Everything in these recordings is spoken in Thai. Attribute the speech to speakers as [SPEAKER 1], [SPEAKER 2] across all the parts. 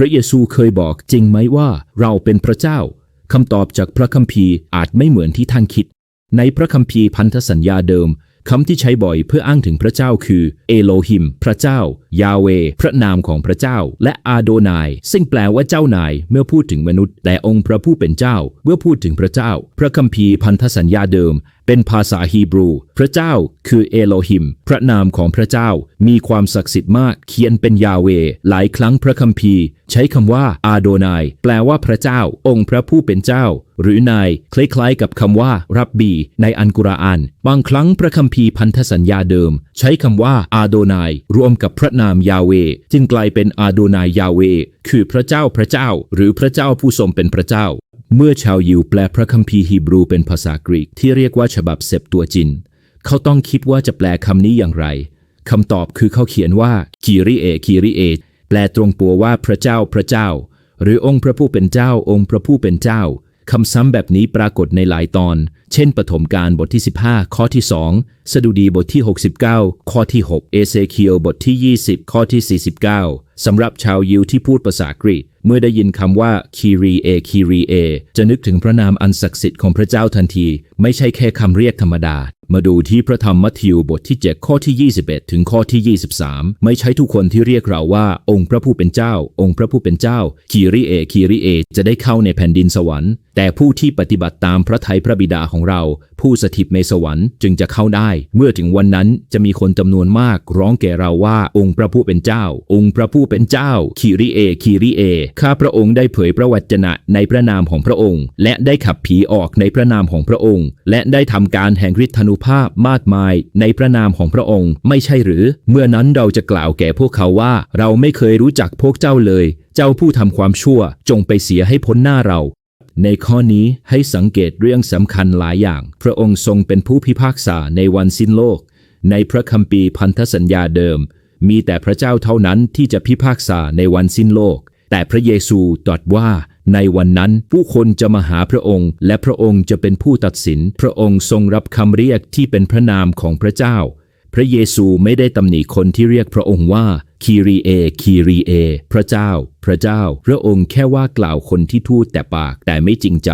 [SPEAKER 1] พระเยซูเคยบอกจริงไหมว่าเราเป็นพระเจ้าคำตอบจากพระคัมภีร์อาจไม่เหมือนที่ท่านคิด ในพระคัมภีร์พันธสัญญาเดิมคำที่ใช้บ่อยเพื่ออ้างถึงพระเจ้าคือเอโลหิม พระเจ้า ยาเว พระนามของพระเจ้า และอาโดนาย ซึ่งแปลว่าเจ้านายเมื่อพูดถึงมนุษย์ แต่องค์พระผู้เป็นเจ้า เมื่อพูดถึงพระเจ้า พระคัมภีร์พันธสัญญาเดิม เป็นภาษาฮีบรู พระเจ้าคือเอโลหิม พระนามของพระเจ้ามีความศักดิ์สิทธิ์มาก เขียนเป็นยาเว หลายครั้งพระคัมภีร์ ใช้คำว่าอาโดนายแปลว่าพระเจ้า องค์พระผู้เป็นเจ้า หรือนายคล้ายๆกับคำว่า รับบี ในอันกุรอาน บางครั้งพระคัมภีร์พันธสัญญาเดิม ใช้คำว่าอาโดนายรวมกับพระนามยาเว จึงกลายเป็นอาโดนายยาเว คือพระเจ้าพระเจ้า หรือพระเจ้าผู้ทรงเป็นพระเจ้า เมื่อชาวยิวแปลพระคัมภีร์ฮีบรูเป็นภาษากรีกที่เรียกว่าฉบับเซปตัวจิน เขาต้องคิดว่าจะแปลคำนี้อย่างไรคำตอบคือเขาเขียนว่าคีริเอคีริเอแปลตรงตัวว่าพระเจ้าพระเจ้า หรือองค์พระผู้เป็นเจ้าองค์พระผู้เป็นเจ้าคำซ้ำแบบนี้ปรากฏในหลายตอนเช่นปฐมกาลบทที่ 15 ข้อที่ 2 สดุดีบทที่ 69 ข้อที่ 6 เอเซเคียลบทที่ 20 ข้อที่ 49 สำหรับชาวยิวที่พูดภาษากรีก เมื่อได้ยินคำว่าคีรีเอคีรีเอจะนึกถึงพระนามอันศักดิ์สิทธิ์ของพระเจ้าทันที ไม่ใช่แค่คำเรียกธรรมดา มาดูที่พระธรรมมัทธิวบทที่ 7 ข้อที่ 21 ถึงข้อที่ 23 ไม่ใช่ทุกคนที่เรียกเราว่าองค์พระผู้เป็นเจ้า องค์พระผู้เป็นเจ้าคีริเอคีริเอจะได้เข้าในแผ่นดินสวรรค์ แต่ผู้ที่ปฏิบัติตามพระทัยพระบิดาของเรา ผู้สถิตในสวรรค์จึงจะเข้าได้ เมื่อถึงวันนั้นจะมีคนจำนวนมากร้องแก่เราว่าองค์พระผู้เป็นเจ้า องค์พระผู้เป็นเจ้าคีริเอคีริเอข้าพระองค์ได้เผยพระวจนะในพระนามของพระองค์ และได้ขับผีออกในพระนามของพระองค์ และได้ทำการแห่งฤทธานุภาพมากมายในพระนามของพระองค์ ไม่ใช่หรือ เมื่อนั้นเราจะกล่าวแก่พวกเขาว่า เราไม่เคยรู้จักพวกเจ้าเลย เจ้าผู้ทำความชั่ว จงไปเสียให้พ้นหน้าเรา ในข้อนี้ให้สังเกตเรื่องสำคัญหลายอย่าง พระองค์ทรงเป็นผู้พิพากษาในวันสิ้นโลก ในพระคัมภีร์พันธสัญญาเดิม มีแต่พระเจ้าเท่านั้นที่จะพิพากษาในวันสิ้นโลก แต่พระเยซูตรัสว่าในวันนั้นผู้คนจะมาหาพระองค์ และพระองค์จะเป็นผู้ตัดสิน พระองค์ทรงรับคำเรียกที่เป็นพระนามของพระเจ้า พระเยซูไม่ได้ตำหนิคนที่เรียกพระองค์ว่า คีรีเอ คีรีเอ พระเจ้า พระเจ้า พระองค์แค่ว่ากล่าวคนที่ทูตแต่ปากแต่ไม่จริงใจ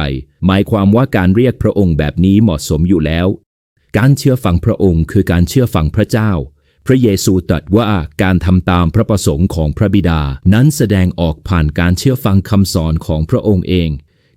[SPEAKER 1] หมายความว่าการเรียกพระองค์แบบนี้เหมาะสมอยู่แล้ว การเชื่อฟังพระองค์คือการเชื่อฟังพระเจ้า พระเยซูตรัสว่าการทำตามพระประสงค์ของพระบิดา นั้นแสดงออกผ่านการเชื่อฟังคำสอนของพระองค์เอง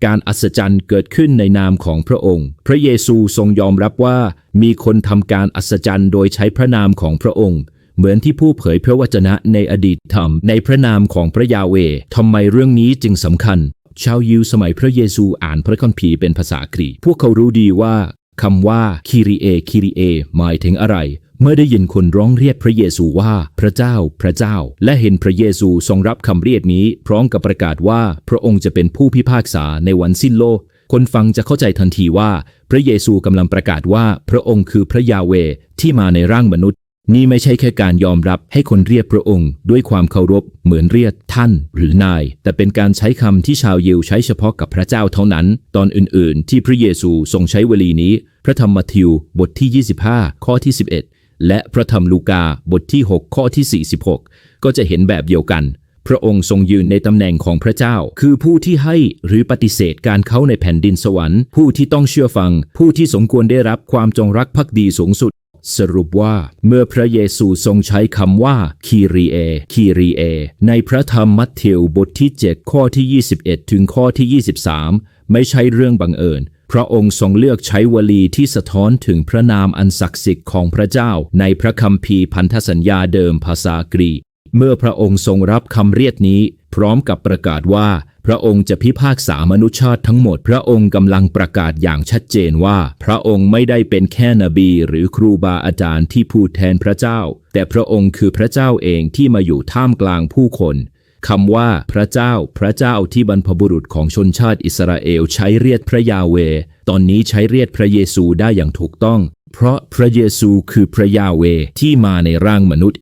[SPEAKER 1] การอัศจรรย์เกิดขึ้นในนามของพระองค์ พระเยซูทรงยอมรับว่า มีคนทำการอัศจรรย์โดยใช้พระนามของพระองค์ เหมือนที่ผู้เผยพระวจนะในอดีตทำในพระนามของพระยาเวทำไมเรื่องนี้จึงสำคัญ ชาวยิวสมัยพระเยซูอ่านพระคัมภีร์เป็นภาษากรีกพวกเขารู้ดีว่าคำว่าคีรีเอคีรีเอหมายถึงอะไร เมื่อได้ยินคนร้องเรียกพระเยซูว่าพระเจ้าพระเจ้า และเห็นพระเยซูทรงรับคำเรียกนี้ พร้อมกับประกาศว่าพระองค์จะเป็นผู้พิพากษาในวันสิ้นโลก คนฟังจะเข้าใจทันทีว่า พระเยซูกำลังประกาศว่าพระองค์คือพระยาเวที่มาในร่างมนุษย์ นี่ไม่ใช่แค่การยอมรับให้คนเรียกพระองค์ ด้วยความเคารพเหมือนเรียกท่านหรือนาย แต่เป็นการใช้คำที่ชาวยิวใช้เฉพาะกับพระเจ้าเท่านั้น ตอนอื่นๆ ที่พระเยซูทรงใช้วลีนี้ พระธรรมมัทธิวบทที่ 25 ข้อที่ 11 และพระธรรมลูกาบทที่ 6 ข้อที่ 46 ก็จะเห็นแบบเดียวกัน พระองค์ทรงยืนในตำแหน่งของพระเจ้า คือผู้ที่ให้หรือปฏิเสธการเข้าในแผ่นดินสวรรค์ ผู้ที่ต้องเชื่อฟัง ผู้ที่สมควรได้รับความจงรักภักดีสูงสุด สรุปว่าเมื่อพระเยซูทรงใช้คำว่า คีรีเอ คีรีเอ ในพระธรรมมัทธิวบทที่ 7 ข้อที่ 21 ถึงข้อที่ 23 ไม่ใช่เรื่องบังเอิญ พระองค์ทรงเลือกใช้วลีที่สะท้อนถึงพระนามอันศักดิ์สิทธิ์ของพระเจ้า ในพระคัมภีร์พันธสัญญาเดิมภาษากรีกเมื่อพระองค์ทรงรับคำเรียกนี้ พร้อมกับประกาศว่า พระองค์จะพิพากษามนุษยชาติทั้งหมด พระองค์กำลังประกาศอย่างชัดเจนว่า พระองค์ไม่ได้เป็นแค่นบีหรือครูบาอาจารย์ที่พูดแทนพระเจ้า แต่พระองค์คือพระเจ้าเองที่มาอยู่ท่ามกลางผู้คนคำว่าพระเจ้า พระเจ้าที่บรรพบุรุษของชนชาติอิสราเอลใช้เรียกพระยาเว ตอนนี้ใช้เรียกพระเยซูได้อย่างถูกต้อง เพราะพระเยซูคือพระยาเวที่มาในร่างมนุษย์